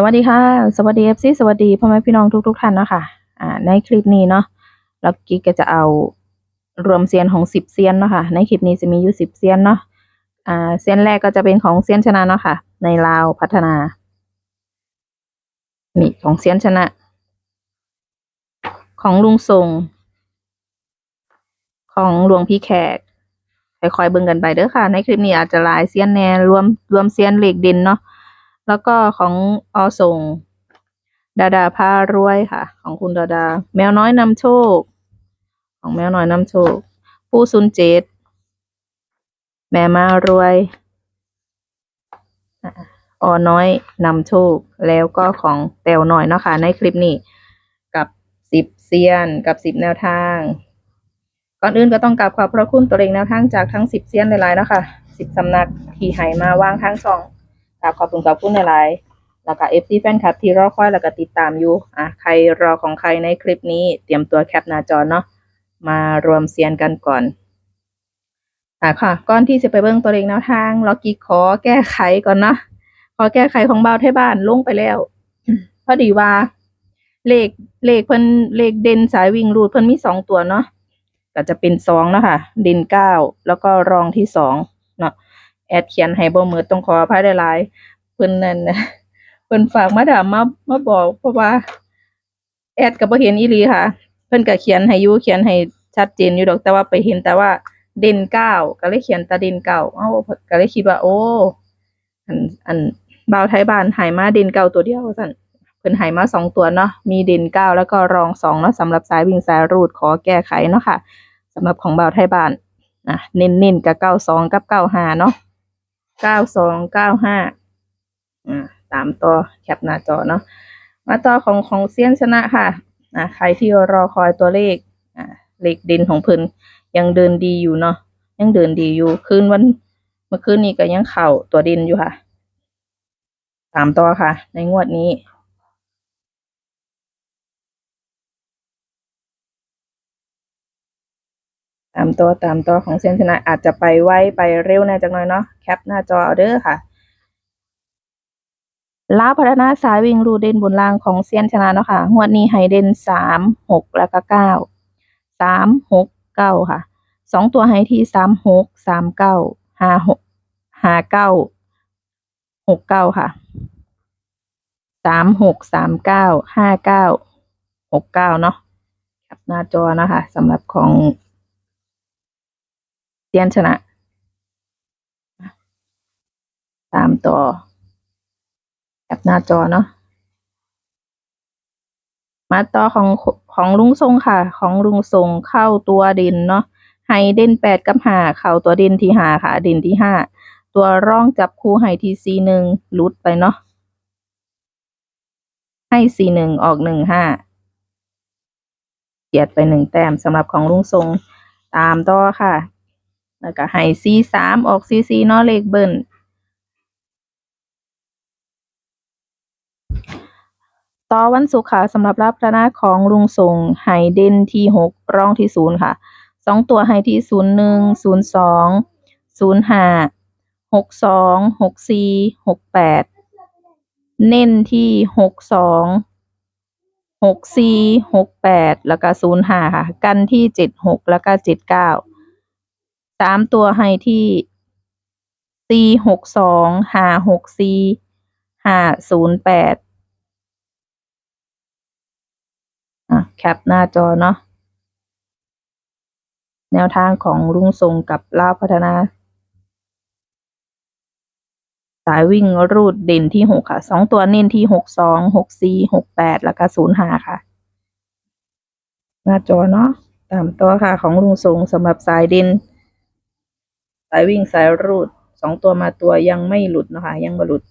สวัสดีค่ะ สวัสดีเอฟซีสวัสดีพ่อแม่พี่น้องทุกทุกๆท่านเนาะค่ะอ่าในคลิปนี้เนาะเรากิ๊กก็จะเอารวมเซียนของสิบเซียนเนาะค่ะในคลิปนี้จะมีอยู่สิบเซียนเนาะอ่าเซียนแรกก็จะเป็นของเซียนชนะเนาะค่ะ ในลาวพัฒนานี่ของเซียนชนะ ของลุงทรง ของหลวงพี่แขกค่อยๆเบิ่งกันไปเด้อค่ะ ในคลิปนี้อาจจะหลายเซียนแน่รวมรวมเซียนเหล็กเด่นเนาะ แล้วก็ของอส่งดาดาพารวยค่ะ ของคุณดาดา แมวน้อยนำโชค ของแมวน้อยนำโชค ผู้ซุนเจตแม่มารวยออน้อยนำโชค แล้วก็ของแตวหน่อยเนาะค่ะในคลิปนี้ กับสิบเซียน กับสิบแนวทาง ก่อนอื่นก็ต้องกราบขอบพระคุณตัวเองแนวทางจากทั้งสิบเซียนหลายๆเนาะค่ะสิบสำนักที่ให้มาวางทั้งสอง กราบขอบคุณขอบคุณหลายๆแล้วก็เอฟซีแฟนคลับที่รอคอยแล้วก็ติดตามอยู่อะใครรอของใครในคลิปนี้เตรียมตัวแคปหน้าจอเนาะมารวมเซียนกันก่อนอะค่ะก่อนที่จะไปเบิ่งตัวเลขแนวทางล็อกกี้ขอแก้ไขก่อนเนาะขอแก้ไขของเบาไทยบ้านลงไปแล้วพอดีว่าเลขเลขเพิ่นเลขเด่นสายวิ่งรูดเพิ่นมีสองตัวเนาะก็จะเป็นสองเนาะค่ะ เด่นเก้าแล้วก็รองที่สองเนาะ แอดเขียนให้บ่มือต้องขออภัยหลายๆเพิ่นนั่นนะเพิ่นฝากมาถามมามาบอก เพราะว่า แอดก็บ่เห็นอีหลีค่ะ เพิ่นก็เขียนให้อยู่เขียนให้ชัดเจนอยู่ดอกแต่ว่าไปเห็นแต่ว่าเด่นเก้าก็เลยเขียนต่เด่นเก้าเอ้าก็เลยคิดว่า โอ้ อันอันบ่าวไทยบ้านหายมาเด่นเก้าตัวเดียวว่าซั่นเพิ่นหายมาสองตัวเนาะมีเด่นเก้าแล้วก็รองสองเนาะสำหรับสายวิ่งสายรูดขอแก้ไขเนาะค่ะสำหรับของบ่าวไทยบ้านอะเน้นๆกับเก้าสองกับเก้าห้าเนาะ เก้าสองเก้าห้าอ่าตามต่อแคปหน้าจอเนาะมาต่อของของเซียนชนะค่ะอะใครที่รอคอยตัวเลขอ่าเลขเด่นของเพิ่นยังเดินดีอยู่เนาะยังเดินดีอยู่คืนวันเมื่อคืนนี้ก็ยังเข่าตัวเด่นอยู่ค่ะ ตามต่อค่ะ ในงวดนี้ามตัวตามตัวของเซยนชนะอาจจะไปไวไปเร็วแน่จังหน่อยเนาะแคปหน้าจอเอาเด้อค่ะลาวพัฒนาสายวิ่งรูเด่นบนล่างของเซียนชนะเนาะค่ะงวดนี้ให้เด่นสามหกแล้วก็เก้าสามหกเก้าค่ะสองตัวให้ที่สามหกสามเก้าห้าหกห้าเก้าหกเก้าค่ะสามหกสามเก้าห้าเก้าหกเก้าเนาะแคปหน้าจอนะคะสำหรับของ เซียนชนะ ตามต่อแคปหน้าจอเนาะมาต่อของของลุงทรงค่ะ ของลุงทรงเข้าตัวด่นเนาะให้เด่นแปดกับหาเข้าตัวเด่นที่ห้าค่ะ เด่นที่ห้าตัวร่องจับคู่ให้ทีซีหนึ่งลุดไปเนาะให้ซีหนึ่งออกหนึ่งห้าเกียดไปหนึ่งแต้มสำหรับของลุงทรงตามต่อค่ะ แล้วก็ให้ซีสามออกซีซีเนาะเลขเบิ้ลต่อวันศุกร์ค่ะสำหรับรับระนาของลุงส่งไฮเดนที่หกร่องที่ศูนย์ค่ะสองตัวไฮที่ศูนย์หนึ่งศูนย์สองศูนย์ห้าหกสองหกสี่หกแปดเน้นที่หกสองหกสี่หกแปดแล้วก็ศูนย์ห้าค่ะ กันที่เจ็ดหกแล้วก็เจ็ดเก้า สามตัวไฮที่สี่หกสองห้าหกสี่ห้าศูนย์แปดอะแคปหน้าจอเนาะแนวทางของลุงทรงกับลาพัฒนา สายวิ่งรูดเด่นที่หกค่ะสองตัวเน้นที่หกสองหกสี่หกแปดแล้วก็ศูนย์ห้าค่ะ หน้าจอเนาะตามตัวค่ะของลุงทรงสำหรับสายเด่น สายวิ่งสายรูดสองตัวมาตัวยังไม่หลุดนะคะยังไม่หลุด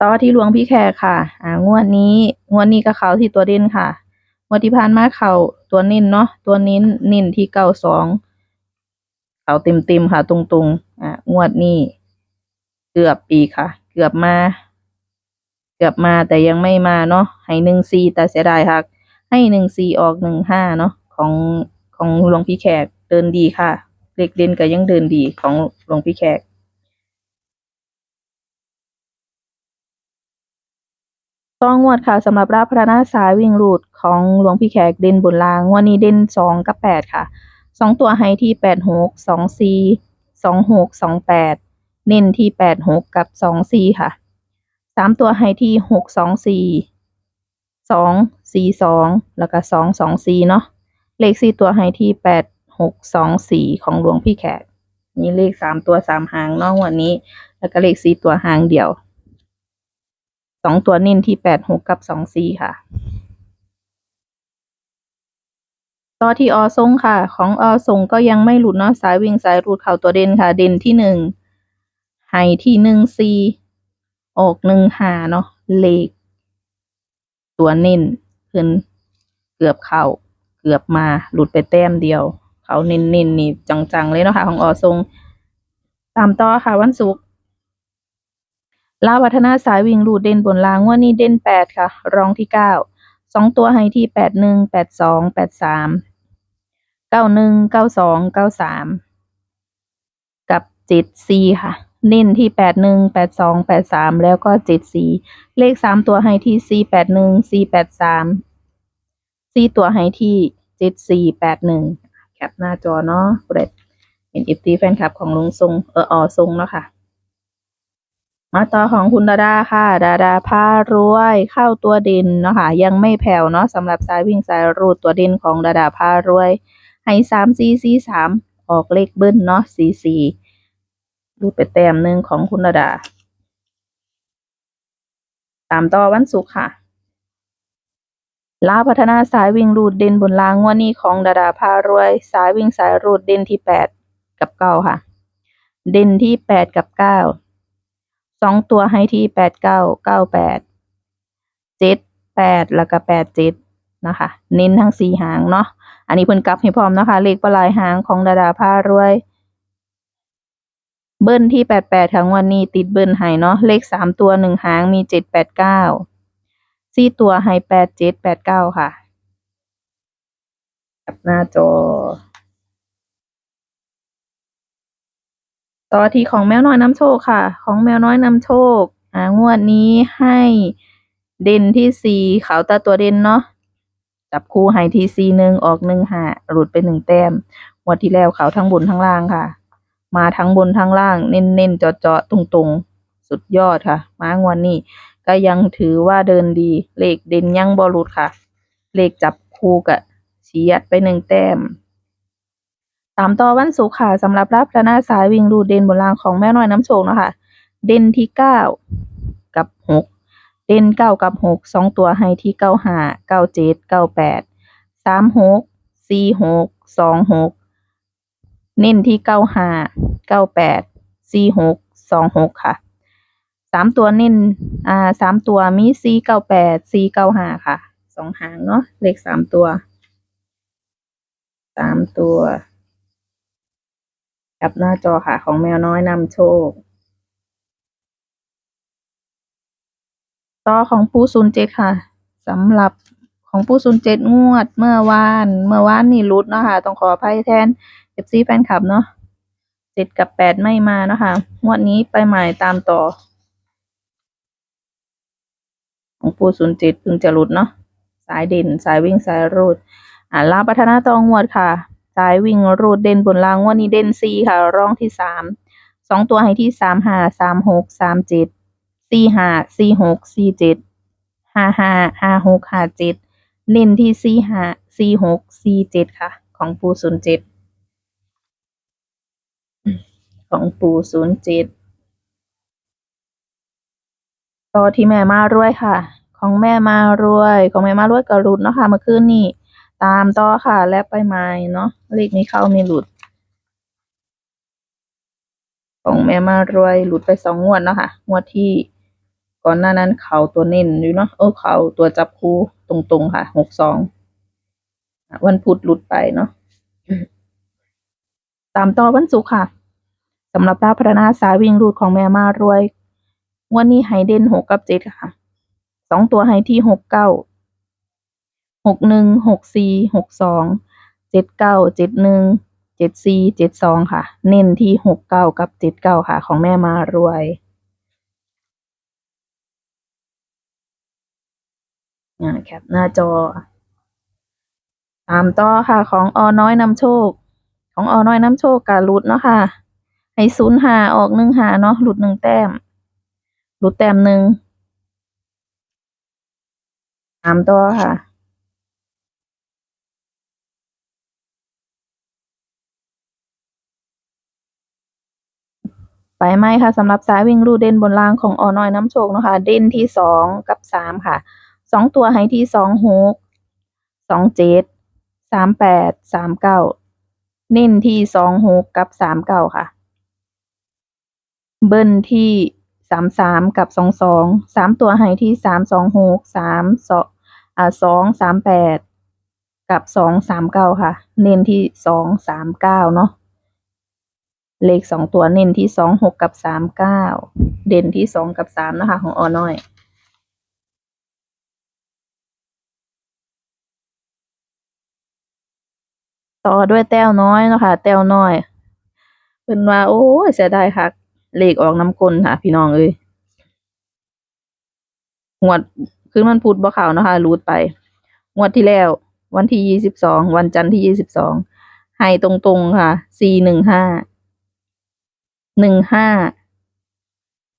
ต่อที่หลวงพี่แขกค่ะ อ่างวดนี้งวดนี้ก็เขาที่ตัวเด่นค่ะงวดที่ผ่านมาเขาตัวเน้นเนาะตัวน้นเน้นที่เก้าสองเขาเต็มเต็มๆค่ะ ตรงๆอ่างวดนี้ เกือบปีค่ะ เกือบมา เกือบมาแต่ยังไม่มาเนาะให้หนึ่งซีแต่เสียดายค่ะ ให้หนึ่งซีออกหนึ่งห้าเนาะของของหลวงพี่แขกเดินดีค่ะ เล็กเด่นก็ยังเดินดีของหลวงพี่แขกต้องงวดค่ะสำหรับราพระนาสายวิ่งรูดของหลวงพี่แขกเด่นบนรางงวันนี้เด่นสองกับแปดค่ะสองตัวให้ที่แปดหกสองสี่สองหกสองแปดเน้นที่แปดหกกับสองสี่ค่ะสามตัวให้ที่หกสองสี่สองสี่สองแล้วก็สองสองสี่เนาะเลขสี่ตัวให้ที่แปด หกสองสี่ของหลวงพี่แขกมีเลขสามตัวสามหางนาะงวันนี้ แล้วก็เลขสี่ตัวหางเดียวสองตัวเน้นที่แปดหกกับสองสี่ค่ะต่อที่อทรงค่ะ ของอทรงก็ยังไม่หลุดเนาะสายวิ่งสายรูดเข่าตัวเด่นค่ะ เด่นที่หนึ่งไฮที่หนึ่งสี่ออกหนึ่งหาเนาะเลข ตัวเน้นขึ้นเกือบเข่าเกือบมาหลุดไปแต้มเดียว เขาเน้นๆนี่จังๆเลยเนาะค่ะของออทรง ตามต่อค่ะวันศุกร์ลาวัฒนาสายวิ่งรูดเด่นบนรางว่านี้เด่นแปดค่ะ รองที่เก้าสองตัวให้ที่แปดหนึ่งแปดสองแปดสามเก้าหนึ่งเก้าสองเก้าสามกับเจ็ดสี่ค่ะเน้นที่แปดหนึ่งแปดสองแปดสามแล้วก็เจ็ดสี่เลขสามตัวให้ที่สี่แปดหนึ่งสี่แปดสามสี่ตัวให้ที่เจ็ดสี่แปดหนึ่ง ปหน้าจอเนาะเด็ดเป็นอิฟตีแฟนคลับของลุงทรงเอออทรงเนาะค่ะ มาต่อของคุณดาดาค่ะ ดาดาพารวยเข้าตัวด่นเนาะค่ะ ยังไม่แผ่วเนาะสำหรับสายวิ่งสายรูดตัวด่นของดาดาพารวย ให้สามสี่สี่สามออกเลขเบิ้ลเนาะสี่สี่รูดไปแต้มหนึ่งของคุณดาดา ตามต่อวันศุกร์ค่ะ ลาพัฒนาสายวิ่งรูดเด่นบนรางงวดนี้ของดาดาพารวย สายวิ่งสายรูดเด่นที่แปดกับเก้าค่ะ เด่นที่แปดกับเก้าสองตัวให้ที่แปดเก้าเก้าแปดเจ็ดแปดแล้วก็แปดเจ็ดนะคะ เน้นทั้งสี่หางเนาะอันนี้เพิ่นกลับให้พร้อมนะคะ เลขปลายหางของดาดาพารวย เบิ้ลที่แปดแปดทั้งวันนี้ติดเบิ้ลให้เนาะเลขสามตัวหนึ่งหางมีเจ็ดแปดเก้า สี่ตัวให้แปดเจ็ดแปดเก้าค่ะกับหน้าจอ ต่อที่ของแมวน้อยน้ำโชคค่ะ ของแมวน้อยน้ำโชค อ่างวดนี้ให้เด่นที่สี่เขาตาตัวเด่นเนาะจับคู่ให้ที่สี่หนึ่งออกหนึ่งหาหลุดไปหนึ่งแต้มงวดที่แล้วเขาทั้งบนทั้งล่างค่ะ มาทั้งบนทั้งล่าง เน้นเน้นเจาะเจาะตรงตรงๆ สุดยอดค่ะ มางวดนี้ ก็ยังถือว่าเดินดี เลขเด่นยังบอลุดค่ะ เลขจับคู่กับเฉียดไปหนึ่งแต้มตามต่อวันศุกร์ค่ะสำหรับรับระนาสายวิ่งรูดเด่นบนรางของแม่น้อยน้ำโชคนะคะเด่นที่เก้ากับหกเด่นเก้ากับหกสองตัวให้ที่เก้าห้าเก้าเจ็ดเก้าแปดสามหกสี่หกสองหกเน้นที่เก้าห้าเก้าแปดสี่หกสองหกค่ะ สามตัวเน้นอ่าสามตัวมีสี่เก้าแปดสี่เก้าห้าค่ะสองหางเนาะเลขสามตัวสามตัวกับหน้าจอค่ะของแมวน้อยนำโชค ต่อของปูศูนย์เจ็ดค่ะสำหรับของปูศูนย์เจ็ดงวดเมื่อวาน เมื่อวานนี่รุดเนาะค่ะต้องขออภัยแทนเอฟซีแฟนคลับเนาะเจ็ดกับแปดไม่มาเนาะค่ะงวดนี้ไปใหม่ตามต่อ ของปูศูนย์เจ็ดเพิ่งจะรุดเนาะสายเด่นสายวิ่งสายรูดอ่าลาพัฒนาตองวดค่ะ สายวิ่งรูดเด่นบนรางงวันนี้เด่นสี่ค่ะรองที่สามสองตัวให้ที่สามห้าสามหกสามเจ็ดสี่ห้าสี่หกสี่เจ็ดห้าห้าห้าหกห้าเจ็ดเน้นที่สี่ห้าสี่หกสี่เจ็ดค่ะ ของปูศูนย์เจ็ดของปูศูนย์เจ็ด ต่อที่แม่มารวยค่ะ ของแม่มารวย ของแม่มารวยกระรุดเนาะค่ะเมื่อคืนนี้ตามต่อค่ะ และไปไม้เนาะเลขมีเข้ามีหลุด ของแม่มารวยหลุดไปสองงวดเนาะค่ะงวดที่ก่อนหน้านั้นเขาตัวเน้นอยู่เนาะเออเขาตัวจับคู่ตรงๆค่ะหกสองวันพุธหลุดไปเนาะตามต่อวันศุกร์ค่ะสำหรับดาวพัฒนาสายวิ่งรูดของแม่มารวย วันนี้ไฮเดนหกกับเจ็ดค่ะ สองตัวไฮที่หกเก้า หกหนึ่ง หกสี่หกสอง เจ็ดเก้า เจ็ดหนึ่ง เจ็ดสี่เจ็ดสองค่ะ เน้นที่หกเก้ากับเจ็ดเก้าค่ะ ของแม่มารวยอ่าแคปหน้าจอ ตามต่อค่ะ ของอน้อยนำโชค ของอน้อยนำโชคกับหลุดเนาะค่ะ ให้ศูนย์หาออกหนึ่งหาเนาะหลุดหนึ่งแต้ม หลุดแต้มหนึ่งตามต่อค่ะ ไปไหมค่ะสำหรับสายวิ่งรูดเด่นบนรางของออน้อยน้ำโชคนะคะ เด่นที่สองกับสามค่ะสองตัวให้ที่สองหกสองเจ็ดสามแปดสามเก้าเน้นที่สองหกกับสามเก้าค่ะ เบิ้ลที่ สามสามกับสองสองสามตัวให้ที่สามสองหกสามสองอ่าสองสามแปดกับสองสามเก้าค่ะ เน้นที่สองสามเก้าเนาะเลขสองตัวเน้นที่สองหกกับสามเก้าเด่นที่สองกับสามนะคะ ของออน้อยต่อด้วยแต้วน้อยเนาะคะแต้วน้อยเพิ่นว่าโอ้ยเสียดายค่ะ เลขออกน้ำกลนค่ะ พี่น้องเอ้ยงวดคือมันพูดบ่ข่าวนะคะรูดไป งวดที่แล้ว วันที่ยี่สิบสองวันจันทร์ที่ยี่สิบสองให้ตรงๆค่ะสี่หนึ่งห้าหนึ่งห้า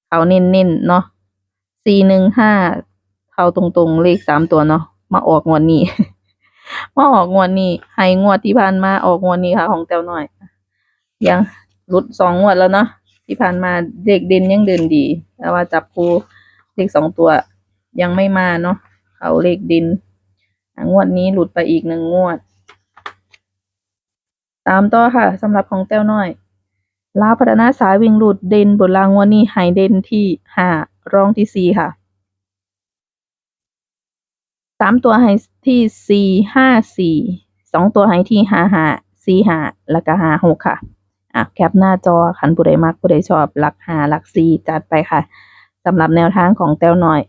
เขาเน้นๆเนาะสี่หนึ่งห้าเขาตรงๆเลขสามตัวเนาะมาออกงวดนี้ มาออกงวดนี้ให้งวดที่ผ่านมาออกงวดนี้ค่ะ ของแต้วหน่อย ยังรุดสองงวดแล้วเนาะ ที่ผ่านมาเด็กเด่นยังเดินดี แต่ว่าจับคู่เลขสองตัวยังไม่มาเนาะเขาเลขดินงวดนี้หลุดไปอีกหนึ่งงวด ตามต่อค่ะสำหรับของแต้วน้อยลาพัฒนาสายวิ่งหลุดเด่นบนรางวัลนี้ไฮเด่นที่ห้ารองที่สี่ค่ะสามตัวไฮที่สี่ห้าสี่สองตัวไฮที่ห้าห้าสี่ห้าแล้วก็ห้าหกค่ะ อะแคปหน้าจอขันผู้ใดมักผู้ใดชอบหลักหาหลักสี่จัดไปค่ะสำหรับแนวทางของแต้วหน่อย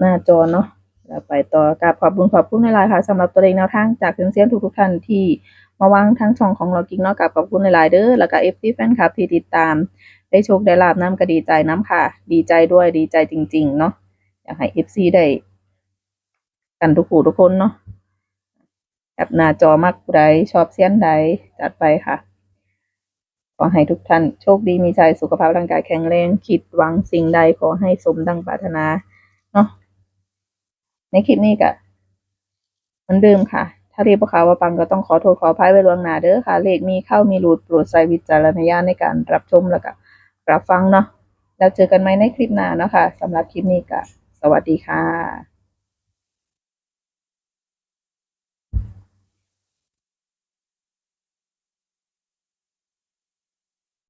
หน้าจอเนาะแล้วไปต่อกราบขอบคุณขอบคุณในไลน์ค่ะสำหรับตัวเลขแนวทางจากถึงเซียนทุกทุกท่านที่มาวางทั้งช่องของเรากิ๊กเนาะกับขอบคุณหลายๆเด้อแล้วก็เอฟซีแฟนคลับที่ติดตาม ได้โชคได้ลาบน้ำก็ดีใจน้ำค่ะ ดีใจด้วยดีใจจริง ๆ เนาะอยากให้เอฟซีได้กันทุกผู้ทุกคนเนาะแอบหน้าจอมากผู้ใดชอบเสี้ยนใดจัดไปค่ะ ขอให้ทุกท่านโชคดีมีใจสุขภาพร่างกายแข็งแรงคิดหวังสิ่งใดขอให้สมดังปรารถนาเนาะในคลิปนี้ก็เหมือนเดิมค่ะ ถ้าเรียกว่าข่าวว่าปังก็ต้องขอโทษขออภัยไว้ล่วงหน้าเด้อค่ะ เลขมีเข้ามีหลุดโปรดใช้วิจารณญาณในการรับชมแล้วก็รับฟังเนาะแล้วเจอกันไหมในคลิปหน้าเนาะค่ะสำหรับคลิปนี้ก็สวัสดีค่ะ